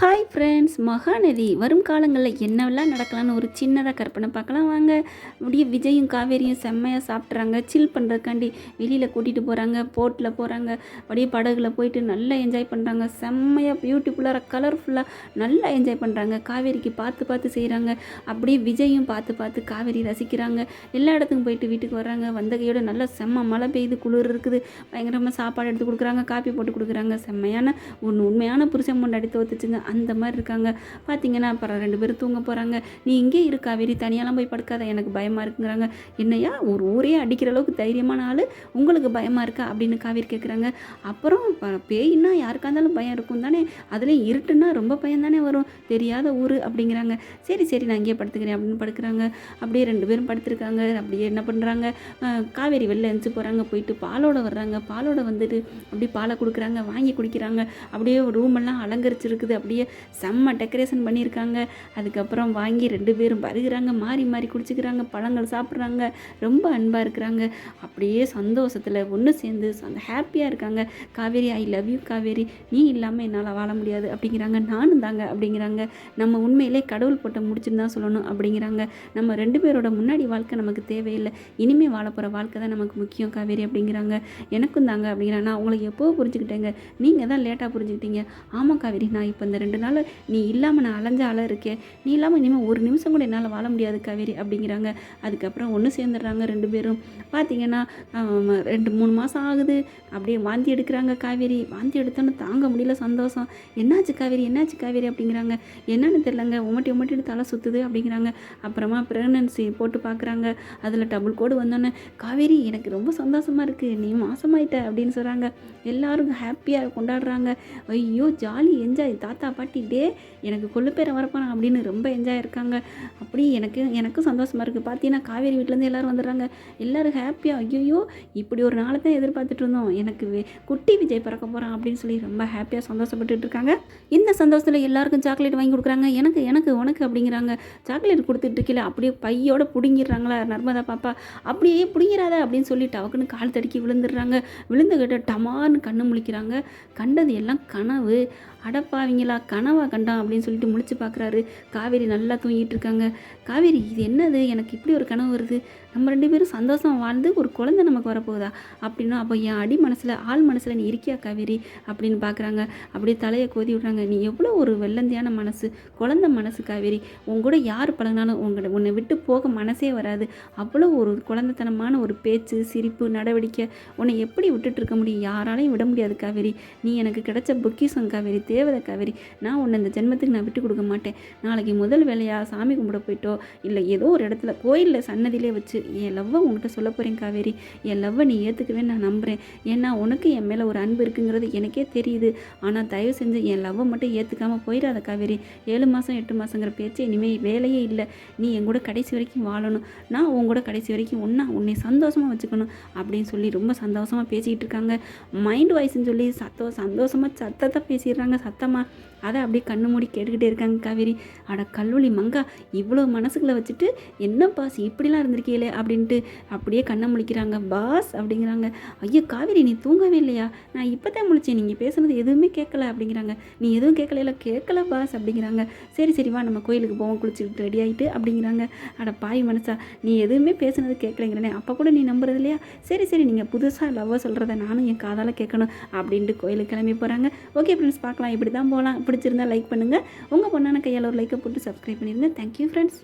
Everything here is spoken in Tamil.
Hi friends Mahanadi. வரும் காலங்களில் என்னவெல்லாம் நடக்கலாம்னு ஒரு சின்னதாக கற்பனை பார்க்கலாம். வாங்க. அப்படியே விஜயும் காவேரியும் செம்மையாக சாப்பிட்றாங்க சில் பண்ணுறதுக்காண்டி வெளியில் கூட்டிகிட்டு போகிறாங்க போட்டில் போகிறாங்க அப்படியே படகுல போயிட்டு நல்லா என்ஜாய் பண்ணுறாங்க செம்மையாக பியூட்டிஃபுல்லாக கலர்ஃபுல்லாக நல்லா என்ஜாய் பண்ணுறாங்க காவேரிக்கு பார்த்து பார்த்து செய்கிறாங்க அப்படியே விஜயும் பார்த்து பார்த்து காவேரி ரசிக்கிறாங்க. எல்லா இடத்துக்கும் போயிட்டு வீட்டுக்கு வர்றாங்க. வந்த கையோட நல்லா செம்ம மழை பெய்யுது குளிர் இருக்குது. பயங்கரமாக சாப்பாடு எடுத்து கொடுக்குறாங்க காப்பி போட்டு கொடுக்குறாங்க. செம்மையான ஒன்று உண்மையான புருஷன் முன்னாடி தோத்துச்சுங்க. அந்த மாதிரி இருக்காங்க. பார்த்தீங்கன்னா அப்புறம் ரெண்டு பேரும் தூங்க போகிறாங்க நீ இங்கே இருக்கா வெறி தனியாலாம் போய் படுக்காத எனக்கு பயமாக இருக்குங்கிறாங்க. என்னையா ஒரு ஊரே அடிக்கிற அளவுக்கு தைரியமான ஆள்? உங்களுக்கு பயமாக இருக்கா? அப்படின்னு காவேரி கேட்குறாங்க அப்புறம் ப- பேய்னா யாருக்கா இருந்தாலும் பயம் இருக்கும் தானே? அதுலேயும் இருட்டுன்னா ரொம்ப பயம் தானே வரும். தெரியாத ஊர் அப்படிங்கிறாங்க. சரி சரி நான் இங்கேயே படுத்துக்கிறேன் அப்படின்னு படுக்கிறாங்க. அப்படியே ரெண்டு பேரும் படுத்துருக்காங்க. அப்படியே என்ன பண்ணுறாங்க காவேரி வெளில எழுந்துச்சு போகிறாங்க போயிட்டு பாலோட வர்றாங்க. பாலோட வந்துட்டு அப்படியே பாலை கொடுக்குறாங்க. வாங்கி குடிக்கிறாங்க. அப்படியே ரூம் எல்லாம் அலங்கரிச்சிருக்குது. அப்படியே செம்ம டெக்கரேஷன் பண்ணியிருக்காங்க. அதுக்கப்புறம் வாங்கி ரெண்டு பேரும் பருகிறாங்க. மாறி மாறி குடிச்சிக்கிறாங்க. பழங்கள் சாப்பிட்றாங்க. ரொம்ப அன்பாக இருக்கிறாங்க. அப்படியே சந்தோஷத்தில் ஒன்று சேர்ந்து அந்த ஹாப்பியாக இருக்காங்க. Kaveri I love you Kaveri. நீ இல்லாமல் என்னால் வாழ முடியாது. அப்படிங்கிறாங்க. நானும் தாங்க. அப்படிங்கிறாங்க. நம்ம உண்மையிலே கடவுள் போட்ட முடிச்சுன்னு தான் சொல்லணும் அப்படிங்கிறாங்க. நம்ம ரெண்டு பேரோட முன்னாடி வாழ்க்கை நமக்கு தேவையில்லை. இனிமேல் வாழ போகிற வாழ்க்கை தான் நமக்கு முக்கியம் காவேரி அப்படிங்கிறாங்க. எனக்கும் தாங்க அப்படிங்கிறாங்க. நான் உங்களை எப்போ புரிஞ்சுக்கிட்டேங்க? நீங்கள் தான் லேட்டாக புரிஞ்சுக்கிட்டீங்க. ஆமாம் காவேரி. நான் இப்போ இந்த ரெண்டு நாள் நீ இல்லாமல் நான் அலைஞ்ச ஆளாக இருக்கேன் நீ இல்லாமல் இனிமேல் ஒரு நிமிஷம் கூட என்னால் வாழ முடியாது காவேரி அப்படிங்கிறாங்க. அதுக்கப்புறம் ஒன்று சேர்ந்துடுறாங்க ரெண்டு பேரும். பார்த்தீங்கன்னா ரெண்டு மூணு மாதம் ஆகுது. அப்படியே வாந்தி எடுக்கிறாங்க காவேரி. வாந்தி எடுத்தோன்னு தாங்க முடியல சந்தோஷம். என்னாச்சு காவேரி? என்னாச்சு காவேரி அப்படிங்கிறாங்க. என்னன்னு தெரிலங்க உமட்டி உமட்டிட்டு தலை சுற்றுது அப்படிங்கிறாங்க. அப்புறமா ப்ரெக்னன்சி போட்டு பார்க்குறாங்க அதில் டபுள் கோடு வந்தோன்னே காவேரி எனக்கு ரொம்ப சந்தோஷமாக இருக்குது நீ மாசமாயிட்ட அப்படின்னு சொல்கிறாங்க எல்லாரும் ஹாப்பியாக கொண்டாடுறாங்க. ஐயோ ஜாலி என்ஜாய் தாத்தா பாட்டி டே எனக்கு கொள்ளு பேரை வரப்பானா அப்படின்னு ரொம்ப என்ஜாய் இருக்காங்க அப்படி எனக்கு எனக்கும் சந்தோஷமாக இருக்குது பார்த்தீங்கன்னா காவேரி வீட்டிலேருந்து எல்லாரும் வந்துடுறாங்க. எல்லோரும் ஹாப்பியாக ஐயோ இப்படி ஒரு நாளை தான் எதிர்பார்த்துட்டு இருந்தோம். எனக்கு குட்டி விஜய் பிறக்க போகிறான் அப்படின்னு சொல்லி ரொம்ப ஹாப்பியாக சந்தோஷப்பட்டுட்டு இருக்காங்க. இந்த சந்தோஷத்தில் எல்லாருக்கும் சாக்லேட் வாங்கி கொடுக்குறாங்க. எனக்கு எனக்கு உனக்கு அப்படிங்கிறாங்க. சாக்லேட் கொடுத்துட்டு இருக்கல அப்படியே பையோட பிடுங்கிடுறாங்களா நர்மதா பாப்பா? அப்படியே பிடுங்கிறாத அப்படின்னு சொல்லி டவக்குன்னு கால் தடுக்கி விழுந்துடுறாங்க. விழுந்து கிட்ட டமார்னு கண்ணு முழிக்கிறாங்க. கண்டது எல்லாம் கனவு. அடப்பாவீங்களா கனவா கண்டான் அப்படின்னு சொல்லிட்டு முழிச்சு பார்க்குறாரு காவேரி நல்லா தூங்கிட்டு இருக்காங்க. காவேரி இது என்னது? எனக்கு இப்படி ஒரு கனவு வருது. நம்ம ரெண்டு பேரும் சந்தோஷம் வாழ்ந்து ஒரு குழந்தை நமக்கு வரப்போகுதா? அப்படின்னா அப்போ என் அடி மனசில் ஆள் மனசில் நீ இருக்கியா காவேரி? அப்படின்னு பார்க்குறாங்க அப்படியே தலையை கோதி விட்றாங்க. நீ எவ்வளோ ஒரு வெள்ளந்தியான மனசு குழந்தை மனசு காவேரி. உன் கூட யார் பழகினாலும் உங்களை உன்னை விட்டு போக மனசே வராது. அவ்வளோ ஒரு குழந்தைத்தனமான ஒரு பேச்சு சிரிப்பு நடவடிக்கை உன்னை எப்படி விட்டுட்டு இருக்க முடியும்? யாராலையும் விட முடியாது காவேரி. நீ எனக்கு கிடைச்ச பொக்கிஷம் காவேரி தேவதை காவேரி. நான் உன்னை இந்த ஜென்மத்துக்கு நான் விட்டு கொடுக்க மாட்டேன். நாளைக்கு முதல் வேலையாக சாமி கும்பிட போயிட்டோ? இல்லை ஏதோ ஒரு இடத்துல கோயிலில் சன்னதியிலே வச்சு என் லவ்வை உன்கிட்ட சொல்ல போகிறேன் காவேரி. என் லவ்வை நீ ஏற்றுக்கவே நான் நம்புகிறேன் ஏன்னா உனக்கு என் மேலே ஒரு அன்பு இருக்குங்கிறது எனக்கே தெரியுது. ஆனால் தயவு செஞ்சு என் லவ்வை மட்டும் ஏற்றுக்காமல் போயிடாத காவேரி. ஏழு மாதம் எட்டு மாதங்கிற பேச்சு இனிமேல் வேலையே இல்லை. நீ என் கூட கடைசி வரைக்கும் வாழணும். நான் உன் கூட கடைசி வரைக்கும் ஒன்றா உன்னை சந்தோஷமாக வச்சுக்கணும் அப்படின்னு சொல்லி ரொம்ப சந்தோஷமாக பேசிக்கிட்டு இருக்காங்க. மைண்ட் வாய்ஸ்ன்னு சொல்லி சத்தம் சந்தோஷமாக சத்தத்தை பேசிடுறாங்க சத்தமாக அதை அப்படியே கண்ணு மூடி கேட்டுக்கிட்டே இருக்காங்க காவேரி. அட கல்லூலி மங்கா இவ்வளோ மனசுக்குள்ளே வச்சுட்டு என்னப்பா இப்படிலாம் இருந்திருக்கீங்களே? அப்படின்ட்டு அப்படியே கண்ணை முழிக்கிறாங்க. பாஸ் அப்படிங்கிறாங்க. ஐயோ காவேரி நீ தூங்கவே இல்லையா? நான் இப்போ தான் முழிச்சேன். நீங்கள் பேசுனது எதுவுமே கேட்கல அப்படிங்கிறாங்க. நீ எதுவும் கேட்கல கேட்கல பாஸ் அப்படிங்கிறாங்க. சரி சரி வா நம்ம கோயிலுக்கு போவோம். குளிச்சுட்டு ரெடி ஆகிட்டு அப்படிங்கிறாங்க. அட பாய் மனசா நீ எதுவுமே பேசுனது கேட்கலைங்கிறனே. அப்போ கூட நீ நம்புறது இல்லையா? சரி சரி நீங்கள் புதுசாக லவ்வாக சொல்கிறத நானும் என் காதால் கேட்கணும் அப்படின்ட்டு கோயிலுக்கு கிளம்பி போகிறாங்க ஓகே ஃப்ரெண்ட்ஸ் பார்க்கலாம். இப்படி தான் போகலாம் பிடிச்சிருந்தா லைக் பண்ணுங்கள் உங்கள் பொண்ணான கையால் ஒரு லைக்கை போட்டு சப்ஸ்கிரைப் பண்ணிடுங்க தேங்க்யூ ஃப்ரெண்ட்ஸ்.